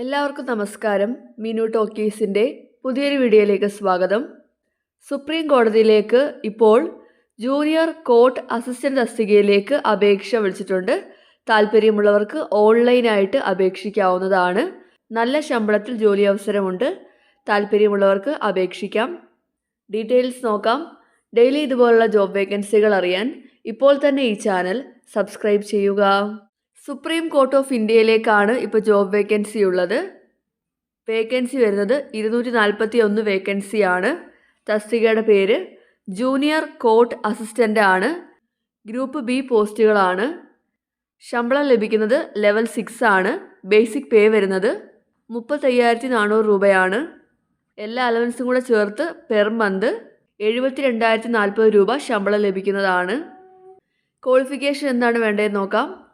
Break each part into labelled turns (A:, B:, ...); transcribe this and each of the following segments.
A: എല്ലാവർക്കും നമസ്കാരം. മിനു ടോക്കീസിന്റെ പുതിയൊരു വീഡിയോയിലേക്ക് സ്വാഗതം. സുപ്രീം കോടതിയിലേക്ക് ഇപ്പോൾ ജൂനിയർ കോർട്ട് അസിസ്റ്റന്റ് തസ്തികയിലേക്ക് അപേക്ഷ വിളിച്ചിട്ടുണ്ട്. താല്പര്യമുള്ളവർക്ക് ഓൺലൈനായിട്ട് അപേക്ഷിക്കാവുന്നതാണ്. നല്ല ശമ്പളത്തിൽ ജോലി അവസരമുണ്ട്. താല്പര്യമുള്ളവർക്ക് അപേക്ഷിക്കാം. ഡീറ്റെയിൽസ് നോക്കാം. ഡെയിലി ഇതുപോലുള്ള ജോബ് വേക്കൻസികൾ അറിയാൻ ഇപ്പോൾ തന്നെ ഈ ചാനൽ സബ്സ്ക്രൈബ് ചെയ്യുക. സുപ്രീം കോർട്ട് ഓഫ് ഇന്ത്യയിലേക്കാണ് ഇപ്പോൾ ജോബ് വേക്കൻസി ഉള്ളത്. വേക്കൻസി വരുന്നത് ഇരുന്നൂറ്റി നാൽപ്പത്തി ഒന്ന് വേക്കൻസിയാണ് തസ്തികയുടെ പേര് ജൂനിയർ കോർട്ട് അസിസ്റ്റന്റ് ആണ്. ഗ്രൂപ്പ് ബി പോസ്റ്റുകളാണ്. ശമ്പളം ലഭിക്കുന്നത് ലെവൽ സിക്സ് ആണ്. ബേസിക് പേ വരുന്നത് മുപ്പത്തയ്യായിരത്തി നാനൂറ് രൂപയാണ്. എല്ലാ അലവൻസും കൂടെ ചേർത്ത് പെർ മന്ത് എഴുപത്തി രണ്ടായിരത്തി നാൽപ്പത് രൂപ ശമ്പളം ലഭിക്കുന്നതാണ്. ക്വാളിഫിക്കേഷൻ എന്താണ് വേണ്ടതെന്ന് നോക്കാം.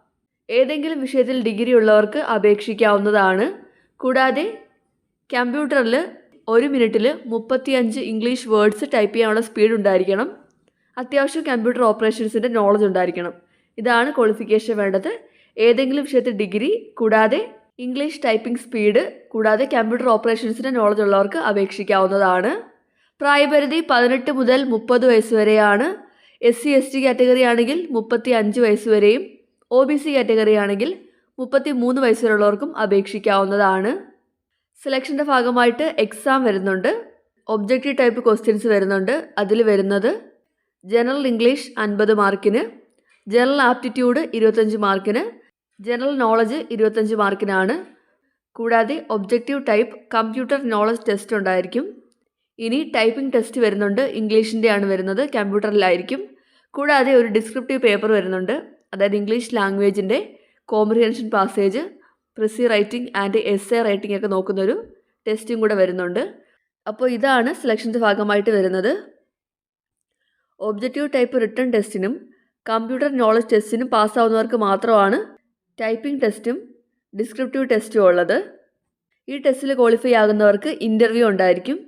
A: ഏതെങ്കിലും വിഷയത്തിൽ ഡിഗ്രി ഉള്ളവർക്ക് അപേക്ഷിക്കാവുന്നതാണ്. കൂടാതെ കമ്പ്യൂട്ടറിൽ ഒരു മിനിറ്റിൽ മുപ്പത്തിയഞ്ച് ഇംഗ്ലീഷ് വേർഡ്സ് ടൈപ്പ് ചെയ്യാനുള്ള സ്പീഡ് ഉണ്ടായിരിക്കണം. അത്യാവശ്യം കമ്പ്യൂട്ടർ ഓപ്പറേഷൻസിന്റെ നോളജ് ഉണ്ടായിരിക്കണം. ഇതാണ് ക്വാളിഫിക്കേഷൻ വേണ്ടത്. ഏതെങ്കിലും വിഷയത്തിൽ ഡിഗ്രി കൂടാതെ ഇംഗ്ലീഷ് ടൈപ്പിംഗ് സ്പീഡ് കൂടാതെ കമ്പ്യൂട്ടർ ഓപ്പറേഷൻസിന്റെ നോളജ് ഉള്ളവർക്ക് അപേക്ഷിക്കാവുന്നതാണ്. പ്രായപരിധി പതിനെട്ട് മുതൽ മുപ്പത് വയസ്സ് വരെയാണ്. S C S T category ആണെങ്കിൽ മുപ്പത്തി അഞ്ച് വയസ്സ് വരെയും ഒ ബി സി കാറ്റഗറി ആണെങ്കിൽ മുപ്പത്തി മൂന്ന് വയസ്സിലുള്ളവർക്കും അപേക്ഷിക്കാവുന്നതാണ്. സെലക്ഷന്റെ ഭാഗമായിട്ട് എക്സാം വരുന്നുണ്ട്. ഒബ്ജക്റ്റീവ് ടൈപ്പ് ക്വസ്റ്റ്യൻസ് വരുന്നുണ്ട്. അതിൽ വരുന്നത് ജനറൽ ഇംഗ്ലീഷ് അൻപത് മാർക്കിന് ജനറൽ ആപ്റ്റിറ്റ്യൂഡ് ഇരുപത്തഞ്ച് മാർക്കിന് ജനറൽ നോളജ് ഇരുപത്തഞ്ച് മാർക്കിനാണ് കൂടാതെ objective type computer knowledge test ഉണ്ടായിരിക്കും. ഇനി ടൈപ്പിംഗ് ടെസ്റ്റ് വരുന്നുണ്ട്. ഇംഗ്ലീഷിന്റെ ആണ് വരുന്നത്. കമ്പ്യൂട്ടറിലായിരിക്കും കൂടാതെ ഒരു ഡിസ്ക്രിപ്റ്റീവ് പേപ്പർ വരുന്നുണ്ട്. അതായത് English ലാംഗ്വേജിന്റെ comprehension passage precis writing and essay writing ഒക്കെ നോക്കുന്നൊരു ടെസ്റ്റും കൂടെ വരുന്നുണ്ട്. അപ്പോൾ ഇതാണ് സെലക്ഷന്റെ ഭാഗമായിട്ട് വരുന്നത്. ഒബ്ജക്റ്റീവ് ടൈപ്പ് റിട്ടേൺ ടെസ്റ്റിനും കമ്പ്യൂട്ടർ നോളജ് ടെസ്റ്റിനും പാസ്സാവുന്നവർക്ക് മാത്രമാണ് ടൈപ്പിംഗ് ടെസ്റ്റും ഡിസ്ക്രിപ്റ്റീവ് ടെസ്റ്റും ഉള്ളത്. ഈ ടെസ്റ്റിൽ ക്വാളിഫൈ ആകുന്നവർക്ക് ഇന്റർവ്യൂ ഉണ്ടായിരിക്കും.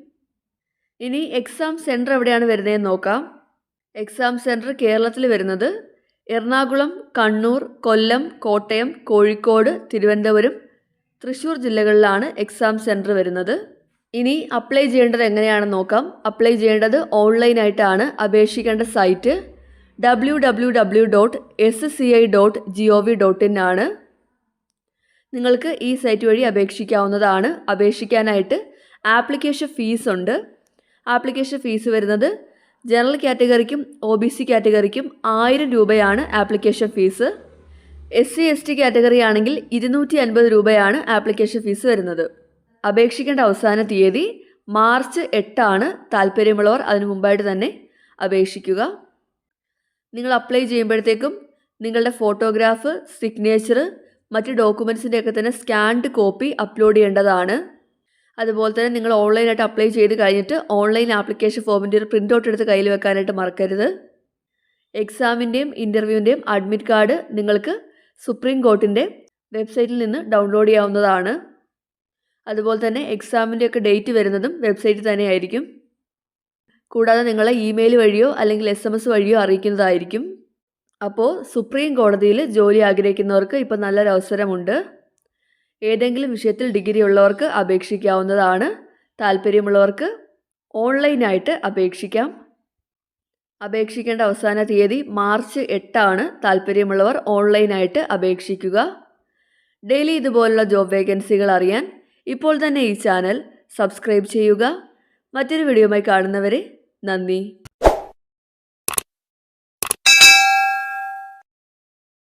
A: ഇനി എക്സാം സെന്റർ എവിടെയാണ് വരുന്നതെന്ന് നോക്കാം. എക്സാം സെന്റർ കേരളത്തിൽ വരുന്നത് എറണാകുളം കണ്ണൂർ കൊല്ലം കോട്ടയം കോഴിക്കോട് തിരുവനന്തപുരം തൃശ്ശൂർ ജില്ലകളിലാണ് എക്സാം സെന്റർ വരുന്നത്. ഇനി അപ്ലൈ ചെയ്യേണ്ടത് എങ്ങനെയാണെന്ന് നോക്കാം. അപ്ലൈ ചെയ്യേണ്ടത് ഓൺലൈനായിട്ടാണ്. അപേക്ഷിക്കേണ്ട site W W W dot S C I dot G O V dot in ആണ്. നിങ്ങൾക്ക് ഈ സൈറ്റ് വഴി അപേക്ഷിക്കാവുന്നതാണ്. അപേക്ഷിക്കാനായിട്ട് ആപ്ലിക്കേഷൻ ഫീസ് ഉണ്ട്. ആപ്ലിക്കേഷൻ ഫീസ് വരുന്നത് ജനറൽ കാറ്റഗറിക്കും ഒ ബി സി കാറ്റഗറിക്കും ആയിരം രൂപയാണ് application fee. S C S T category ആണെങ്കിൽ ഇരുന്നൂറ്റി അൻപത് രൂപയാണ് ആപ്ലിക്കേഷൻ ഫീസ് വരുന്നത്. അപേക്ഷിക്കേണ്ട അവസാന തീയതി മാർച്ച് എട്ടാണ്. താല്പര്യമുള്ളവർ അതിനു മുമ്പായിട്ട് തന്നെ അപേക്ഷിക്കുക. നിങ്ങൾ അപ്ലൈ ചെയ്യുമ്പോഴത്തേക്കും നിങ്ങളുടെ ഫോട്ടോഗ്രാഫ് സിഗ്നേച്ചർ മറ്റ് ഡോക്യുമെൻസിന്റെയൊക്കെ തന്നെ സ്കാൻഡ് കോപ്പി അപ്ലോഡ് ചെയ്യേണ്ടതാണ്. അതുപോലെ തന്നെ നിങ്ങൾ ഓൺലൈനായിട്ട് അപ്ലൈ ചെയ്ത് കഴിഞ്ഞിട്ട് ഓൺലൈൻ ആപ്ലിക്കേഷൻ ഫോമിന്റെ ഒരു പ്രിന്റ് ഔട്ട് എടുത്ത് കയ്യിൽ വെക്കാനായിട്ട് മറക്കരുത്. എക്സാമിന്റെയും ഇന്റർവ്യൂവിന്റെയും അഡ്മിറ്റ് കാർഡ് നിങ്ങൾക്ക് സുപ്രീം കോർട്ടിന്റെ വെബ്സൈറ്റിൽ നിന്ന് ഡൗൺലോഡ് ചെയ്യാവുന്നതാണ്. അതുപോലെ തന്നെ എക്സാമിന്റെ ഒക്കെ ഡേറ്റ് വരുന്നതും വെബ്സൈറ്റിൽ തന്നെയായിരിക്കും. കൂടാതെ നിങ്ങളെ ഇമെയിൽ വഴിയോ അല്ലെങ്കിൽ എസ് എം എസ് വഴിയോ അറിയിക്കുന്നതായിരിക്കും. അപ്പോൾ സുപ്രീം കോടതിയിൽ ജോലി ആഗ്രഹിക്കുന്നവർക്ക് ഇപ്പോൾ നല്ലൊരു അവസരമുണ്ട് ഏതെങ്കിലും വിഷയത്തിൽ ഡിഗ്രി ഉള്ളവർക്ക് അപേക്ഷിക്കാവുന്നതാണ്. താല്പര്യമുള്ളവർക്ക് ഓൺലൈനായിട്ട് അപേക്ഷിക്കാം. അപേക്ഷിക്കേണ്ട അവസാന തീയതി മാർച്ച് എട്ടാണ്. താല്പര്യമുള്ളവർ ഓൺലൈനായിട്ട് അപേക്ഷിക്കുക. ഡെയിലി ഇതുപോലുള്ള ജോബ് വേക്കൻസികൾ അറിയാൻ ഇപ്പോൾ തന്നെ ഈ ചാനൽ സബ്സ്ക്രൈബ് ചെയ്യുക. മറ്റൊരു വീഡിയോയുമായി കാണുന്നവരെ നന്ദി.